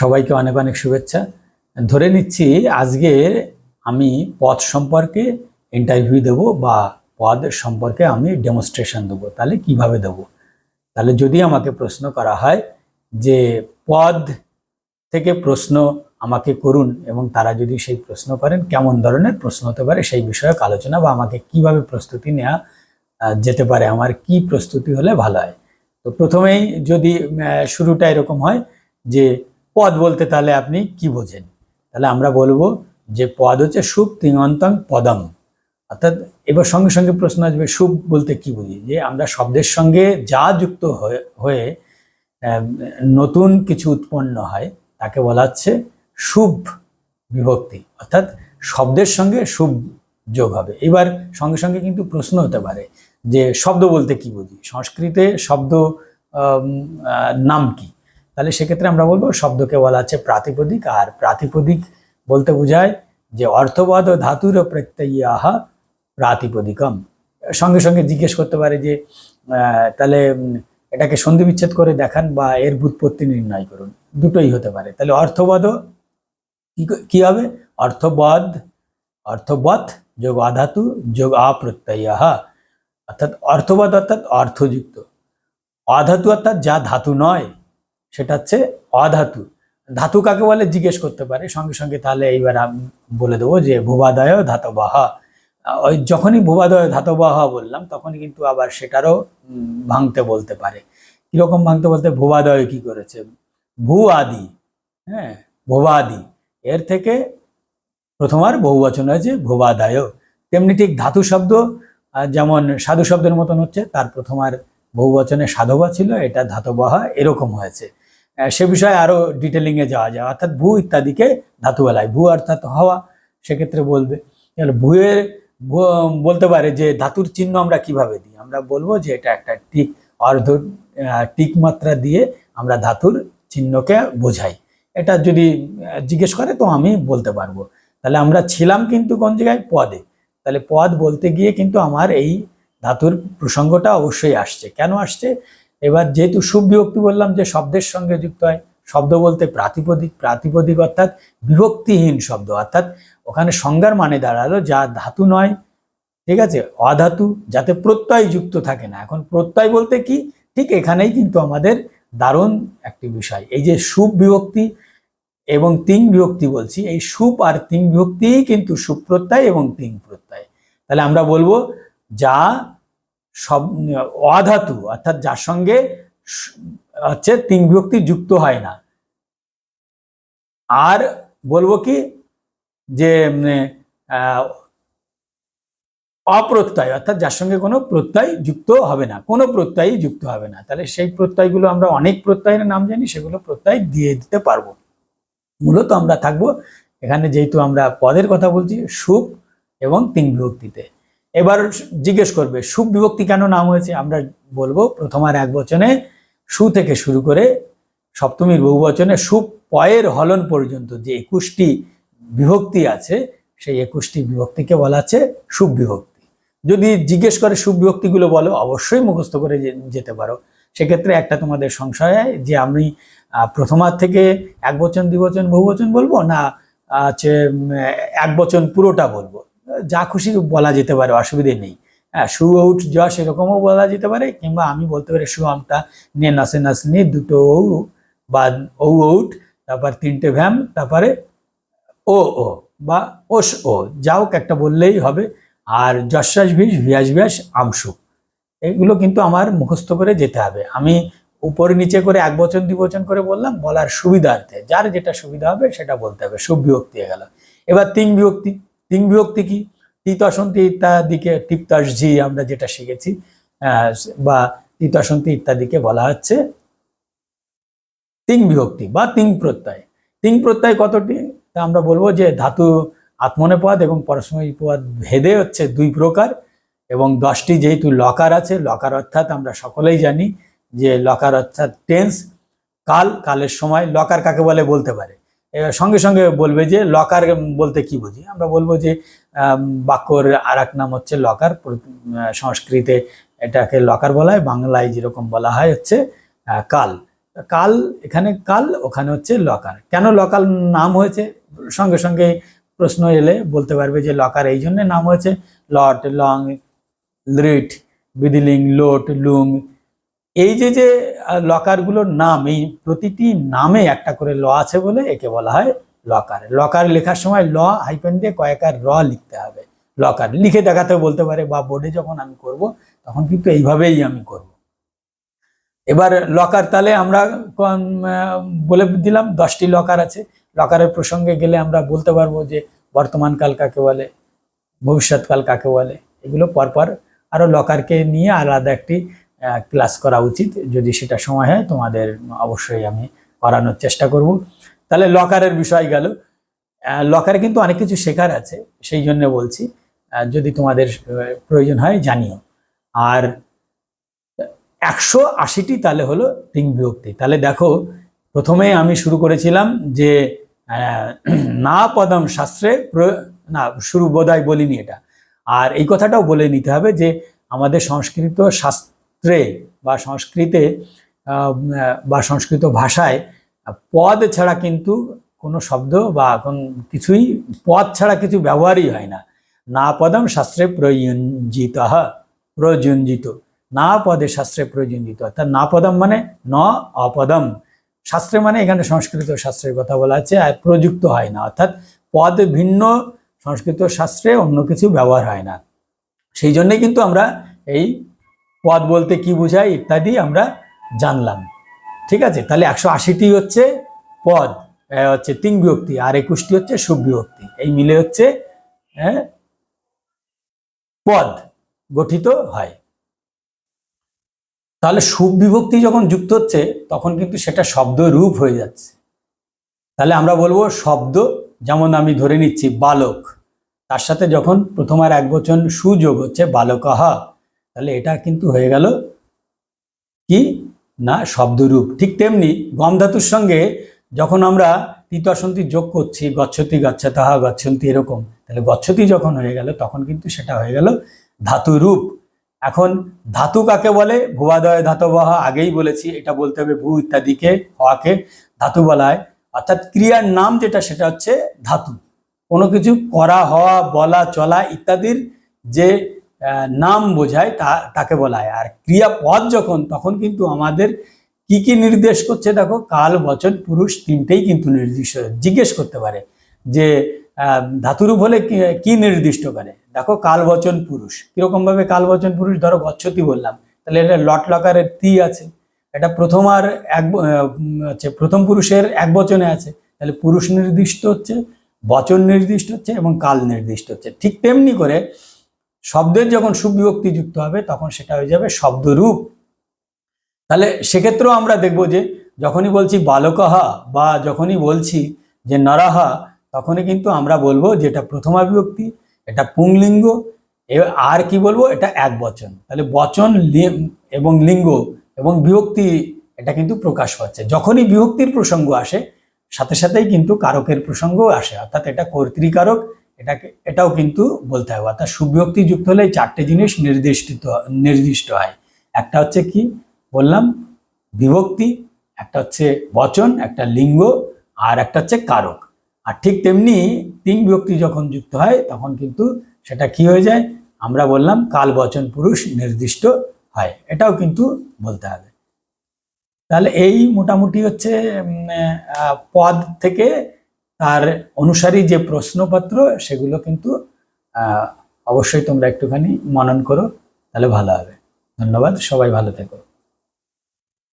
সবাইকে অনেক অনেক শুভেচ্ছা। ধরে নিচ্ছি আজকে আমি পদ সম্পর্কে ইন্টারভিউ দেব বা পদ সম্পর্কে আমি ডেমনস্ট্রেশন দেবো। তাহলে কীভাবে দেব? তাহলে যদি আমাকে প্রশ্ন করা হয় যে পদ থেকে প্রশ্ন আমাকে করুন এবং তারা যদি সেই প্রশ্ন করেন, কেমন ধরনের প্রশ্ন হতে পারে সেই বিষয়ক আলোচনা বা আমাকে কীভাবে প্রস্তুতি নেওয়া যেতে পারে, আমার কি প্রস্তুতি হলে ভালো হয়? তো প্রথমেই যদি শুরুটা এরকম হয় যে পদ বলতে তাহলে আপনি কি বোঝেন? তাহলে আমরা বলব যে পদ হচ্ছে সুপ তিঙন্তং পদম। অর্থাৎ এবার সঙ্গে সঙ্গে প্রশ্ন আসবে সুপ বলতে কি বুঝি? যে আমরা শব্দের সঙ্গে যা যুক্ত হয়ে নতুন কিছু উৎপন্ন হয়, তাকে বলা হচ্ছে শুভ বিভক্তি। অর্থাৎ শব্দের সঙ্গে শুভ যোগ হবে। এবার সঙ্গে সঙ্গে কিন্তু প্রশ্ন হতে পারে যে শব্দ বলতে কি বুঝি? সংস্কৃতে শব্দ নাম কি? তাহলে সেক্ষেত্রে আমরা বলব শব্দকে বলা আছে প্রাতিপদিক, আর প্রাতিপদিক বলতে বোঝায় যে অর্থবাদ ও ধাতুর প্রত্যয়াহা প্রাতিপদিকম। সঙ্গে সঙ্গে জিজ্ঞেস করতে পারে যে তাহলে এটাকে সন্ধি বিচ্ছেদ করে দেখান বা এর বুৎপত্তি নির্ণয় করুন। দুটোই হতে পারে। তাহলে অর্থবাদও কি হবে? অর্থবদ, অর্থবৎ, যোগ আধাতু, যোগ আপ্রত্যয়াহা অর্থাৎ অর্থবাদ অর্থাৎ অর্থযুক্ত। অধাতু অর্থাৎ যা ধাতু নয় সেটা হচ্ছে অধাতু। ধাতু কাকে বলে? জিজ্ঞেস করতে পারে। সঙ্গে সঙ্গে তাহলে এইবার আমি বলে দেবো যে ভূবাদয় ধাতবাহা ওই যখনই ভূবাদয় ধাতবাহা বললাম, তখনই কিন্তু আবার সেটারও ভাঙতে বলতে পারে। কীরকম ভাঙতে বলতে? ভুবাদয় কি করেছে? ভূ আদি হ্যাঁ ভুবাদি। এর থেকে প্রথম প্রথমার বহুবচন হয়েছে ভুবাদায়। তেমনি ঠিক ধাতু শব্দ যেমন সাধু শব্দের মতন হচ্ছে, তার প্রথম প্রথমার বহুবচনে সাধবা ছিল, এটা ধাতবহা এরকম হয়েছে। সে বিষয়ে আরও ডিটেলিংয়ে যাওয়া যায়। অর্থাৎ ভূ ইত্যাদিকে ধাতু বলায় ভূ অর্থাৎ হওয়া, সেক্ষেত্রে বলবে। ভূয়ের বলতে পারে যে ধাতুর চিহ্ন আমরা কীভাবে দিই? আমরা বলব যে এটা একটা টিক অর্ধ টিক মাত্রা দিয়ে আমরা ধাতুর চিহ্নকে বোঝাই। এটা যদি জিজ্ঞেস করে তো আমি বলতে পারব। তাহলে আমরা ছিলাম কিন্তু কোন জায়গায়? পদে। তাহলে পদ বলতে গিয়ে কিন্তু আমার এই ধাতুর প্রসঙ্গটা অবশ্যই আসছে। কেন আসছে? এবার যেহেতু সুবিভক্তি বললাম যে শব্দের সঙ্গে যুক্ত হয়, শব্দ বলতে প্রাতিপদিক প্রাতিপদিক অর্থাৎ বিভক্তিহীন শব্দ, অর্থাৎ ওখানে সংজ্ঞার মানে দাঁড়াল যা ধাতু নয়, ঠিক আছে? অধাতু, যাতে প্রত্যয় যুক্ত থাকে না। এখন প্রত্যয় বলতে কি? ঠিক এখানেই কিন্তু আমাদের দারুণ একটি বিষয়। এই যে সুপ বিভক্তি এবং তিন বিভক্তি বলছি, এই সুপ আর তিন বিভক্তি কিন্তু সুপ্রত্যয় এবং তিন প্রত্যয়। তাহলে আমরা বলব যা সব, অধাতু, অর্থাৎ যার সঙ্গে হচ্ছে তিন বিভক্তি যুক্ত হয় না। আর বলব কি যে অপ্রত্যয়, অর্থাৎ যার সঙ্গে কোনো প্রত্যয় যুক্ত হবে না, কোনো প্রত্যয়ই যুক্ত হবে না। তাহলে সেই প্রত্যয়গুলো আমরা অনেক প্রত্যয়ের নাম জানি, সেগুলো প্রত্যয় দিয়ে দিতে পারব। মূলত আমরা থাকব এখানে যেহেতু আমরা পদের কথা বলছি সুপ এবং তিন বিভক্তিতে। এবার জিজ্ঞেস করবে সুপ বিভক্তি কেন নাম হয়েছে? আমরা বলব প্রথমার এক বচনে সু থেকে শুরু করে সপ্তমীর বহু বচনে সুপ পয়ের হলন পর্যন্ত যে একুশটি বিভক্তি আছে, সেই একুশটি বিভক্তিকে বলা হচ্ছে সুপ বিভক্তি। যদি জিজ্ঞেস করে সুপ বিভক্তিগুলো বলো, অবশ্যই মুখস্থ করে যেতে পারো। সেক্ষেত্রে একটা তোমাদের সংশয় হয় যে আমি প্রথমার থেকে এক বচন দ্বিবচন বহু বচন বলব? না হচ্ছে এক বচন পুরোটা বলব? যা খুশি বলা যেতে পারে, অসুবিধে নেই। হ্যাঁ সু আউট যা সেরকমও বলা যেতে পারে, কিংবা আমি বলতে পারি সু, আমটা নে, নাসে নাস নে দুটো ও, বা ও আউট তারপর তিনটে ভ্যাম, তারপরে ও ও, বা ওস, ও, যা হোক একটা বললেই হবে। আর যশ্বাস, ভিস, ভিয়াস ভিয়াস আমসু এগুলো কিন্তু আমার মুখস্থ করে যেতে হবে। আমি উপরে নিচে করে এক বচন, দুই বচন করে বললাম, বলার সুবিধার্থে, যার যেটা সুবিধা হবে সেটা বলতে হবে, সুব বিভক্তি হয়ে গেল। এবার তিন বিভক্তি। তিন বিভক্তি কি? তিতসন্তি ইত্যাদিকে টিপ্তাস ঝি আমরা যেটা শিখেছি বা তিতসন্তি ইত্যাদিকে বলা হচ্ছে তিন বিভক্তি বা তিন প্রত্যয়। তিন প্রত্যয় কতটি? তা আমরা বলব যে ধাতু আত্মনেপদ এবং পরস্ময়ী পদ ভেদে হচ্ছে দুই প্রকার এবং দশটি যেহেতু লকার আছে, লকার অর্থাৎ আমরা সকলেই জানি যে লকার অর্থাৎ টেন্স, কাল, কালের সময়। লকার কাকে বলে? বলতে পারে। সঙ্গে সঙ্গে বলবে যে লকার বলতে কি বুঝি? আমরা বলব যে বাক্যর আর নাম হচ্ছে লকার সংস্কৃতে এটাকে লকার বলা হয়, বাংলায় যেরকম বলা হয় হচ্ছে কাল। কাল, এখানে কাল, ওখানে হচ্ছে লকার কেন লকাল নাম হয়েছে? সঙ্গে সঙ্গে প্রশ্ন এলে বলতে পারবে যে লকার এই জন্য নাম হয়েছে লট লং লিট বিদিলিং, লোট, লুং এই যে যে লকারগুলোর নাম, এই প্রতিটি নামে একটা করে ল আছে বলে একে বলা হয় লকার। লকার লেখার সময় ল হাইপেন দিয়ে কয়েকার র লিখতে হবে। লকার লিখে দেখাতে বলতে পারে বা বোর্ডে যখন আমি করব, তখন কিন্তু এইভাবেই আমি করব। এবার লকার তালে আমরা বলে দিলাম দশটি লকার আছে। লকারের প্রসঙ্গে গেলে আমরা বলতে পারব যে বর্তমানকাল কাকে বলে ভবিষ্যৎকাল কাকে বলে, এগুলো পরপর আরও লকারকে নিয়ে আলাদা একটি ক্লাস করা উচিত। যদি সেটা সময় হয়, তোমাদের অবশ্যই আমি করানোর চেষ্টা করব। তাহলে লকারের বিষয় গেল। লকারে কিন্তু অনেক কিছু শেখার আছে, সেই জন্য বলছি যদি তোমাদের প্রয়োজন হয় জানিও। আর একশো আশিটি তাহলে হলো তিন বিভক্তি। তাহলে দেখো, প্রথমে আমি শুরু করেছিলাম যে না পদম শাস্ত্রে না, শুরু বোধহয় বলিনি এটা। আর এই কথাটাও বলে নিতে হবে যে, আমাদের সংস্কৃত শাস্ত্রে বা সংস্কৃতে বা সংস্কৃত ভাষায় পদ ছাড়া কিন্তু কোনো শব্দ বা কোন কিছুই, পদ ছাড়া কিছু ব্যবহারই হয় না। না পদম শাস্ত্রে প্রয়োজিত প্রয়োজিত না পদে শাস্ত্রে প্রয়োজিত অর্থাৎ না পদম মানে ন অপদম। শাস্ত্রে মানে এখানে সংস্কৃত শাস্ত্রের কথা বলা আছে, আর প্রযুক্ত হয় না। অর্থাৎ পদ ভিন্ন, সংস্কৃত শাস্ত্রে অন্য কিছু ব্যবহার হয় না। সেই জন্যে কিন্তু আমরা এই পদ বলতে কি বোঝায় ইত্যাদি আমরা জানলাম। ঠিক আছে? তাহলে একশো আশিটি হচ্ছে পদ হচ্ছে তিন বিভক্তি, আর একুশটি হচ্ছে সুবিভক্তি এই মিলে হচ্ছে পদ গঠিত হয়। তাহলে সুবিভক্তি যখন যুক্ত হচ্ছে, তখন কিন্তু সেটা শব্দ রূপ হয়ে যাচ্ছে। তাহলে আমরা বলব শব্দ, যেমন আমি ধরে নিচ্ছি, বালক। তার সাথে যখন প্রথম আর এক বচন সুযোগ হচ্ছে, বালকহ। তাহলে এটা কিন্তু হয়ে গেল কি? না, শব্দরূপ। ঠিক তেমনি গম ধাতুর সঙ্গে যখন আমরা তিতসন্তি যোগ করছি, গচ্ছতি, গচ্ছতাহা, গচ্ছন্তি এরকম, তাহলে গচ্ছতি যখন হয়ে গেল, তখন কিন্তু সেটা হয়ে গেল ধাতুরূপ। এখন ধাতু কাকে বলে? ভুবাদয় ধাতবহ, আগেই বলেছি, এটা বলতে হবে ভূ ইত্যাদিকে, হওয়াকে ধাতু বলা হয় অর্থাৎ ক্রিয়ার নাম যেটা, সেটা হচ্ছে ধাতু। কোনো কিছু করা, হওয়া, বলা, চলা ইত্যাদির যে নাম বোঝায়, তা, তাকে বলা হয় আর ক্রিয়াপদ যখন, তখন কিন্তু আমাদের কি কি নির্দেশ করছে দেখো, কাল, বচন, পুরুষ তিনটেই কিন্তু নির্দিষ্ট। জিজ্ঞেস করতে পারে যে ধাতুরূপ হলে কি- নির্দিষ্ট করে? দেখো, কাল, বচন, পুরুষ। কীরকম ভাবে কাল, বচন, পুরুষ? ধরো, গচ্ছতি বললাম। তাহলে এটা লট লকারের তি আছে। এটা প্রথম আর এক হচ্ছে প্রথম পুরুষের এক বচনে আছে। তাহলে পুরুষ নির্দিষ্ট হচ্ছে, বচন নির্দিষ্ট হচ্ছে এবং কাল নির্দিষ্ট হচ্ছে। ঠিক তেমনি করে শব্দের যখন সুবিভক্তি যুক্ত হবে, তখন সেটা হয়ে যাবে শব্দরূপ। তাহলে সেক্ষেত্রেও আমরা দেখব যে, যখনই বলছি বালকহা বা যখনই বলছি যে নরাহা তখনই কিন্তু আমরা বলব যে এটা প্রথমা বিভক্তি এটা পুংলিঙ্গ আর কি বলব? এটা এক বচন। তাহলে বচন এবং লিঙ্গ এবং বিভক্তি, এটা কিন্তু প্রকাশ পাচ্ছে। যখনই বিভক্তির প্রসঙ্গ আসে, সাথে সাথেই কিন্তু কারকের প্রসঙ্গও আসে। অর্থাৎ এটা কর্তৃকারক এটাকে, এটাও কিন্তু বলতে হবে। অর্থাৎ সুবিভক্তি যুক্ত হলে চারটে জিনিস নির্দিষ্ট নির্দিষ্ট হয়। একটা হচ্ছে কি? বললাম, বিভক্তি, একটা হচ্ছে বচন, একটা লিঙ্গ, আর একটা হচ্ছে কারক। আর ঠিক তেমনি তিন বিভক্তি যখন যুক্ত হয়, তখন কিন্তু সেটা কি হয়ে যায়? আমরা বললাম, কাল বচন পুরুষ নির্দিষ্ট হয়। এটাও কিন্তু বলতে হবে। তাহলে এই মোটামুটি হচ্ছে পদ থেকে তার অনুসারী যে প্রশ্নপত্র, সেগুলো কিন্তু অবশ্যই তোমরা একটুখানি মনন করো, তাহলে ভালো হবে। ধন্যবাদ, সবাই ভালো থেকো।